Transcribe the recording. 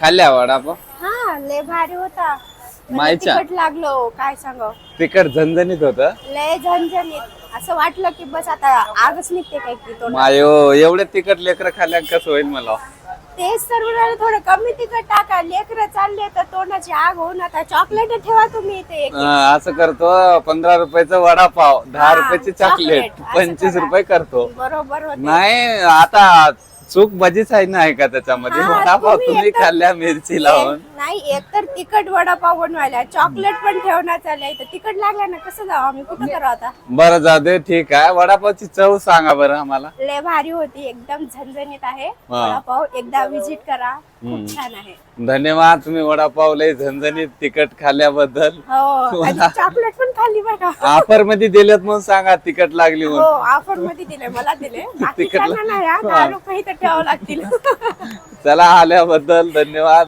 खाल्ल्या वडापाव हा लय भारी होता. मायच्या? तिखट लागलो काय सांग? तिखट झणझणीत होत? लय झणझणीत. असं वाटलं की बस आता आगच निघते काय की तो मायो एवढे तिखट लेकर खाल्ल्या कसं होईल मला? तेच तर म्हणाले थोडं कमी तिखट टाका. लेकरं चालले तर तोंडाची आग होऊन आता चॉकलेट ठेवा तुम्ही इथे एक. अं, असं करतो. पंधरा रुपयाचा वडापाव दहा हा, रुपयाची चॉकलेट. चॉकलेट असं पंचवीस करा. रुपये करतो. बरोबर होते. नाही आता चूक भजीच आहे ना का त्याच्यामध्ये? हा, वडापाव तुम्ही खाल्ल्या मिरची लावून. नाही एक तर तिखट वडापाव बनवायला. चॉकलेट पण ठेवण्यात आलंय. तर तिखट लागला ना कसं जाऊ आम्ही? कुठं करू आता? बरं जाऊ दे ठीक आहे. वडापावची चव सांगा बरं आम्हाला. लय भारी होती. एकदम झणझणीत आहे. वडापाव एकदा विजिट करा. खूप छान आहे. धन्यवाद तुम्ही वडापाव लय झणझणीत तिखट खाल्ल्याबद्दल. हो आणि चॉकलेट पण खाल्ली बघा. ऑफरमध्ये दिलेत म्हणून सांगा तिखट लागली हो म्हणून. ऑफरमध्ये दिले मला दिले. तिखट नाही हा, दहा रुपये इथं ठेवावं लागतील. चला आल्याबद्दल धन्यवाद.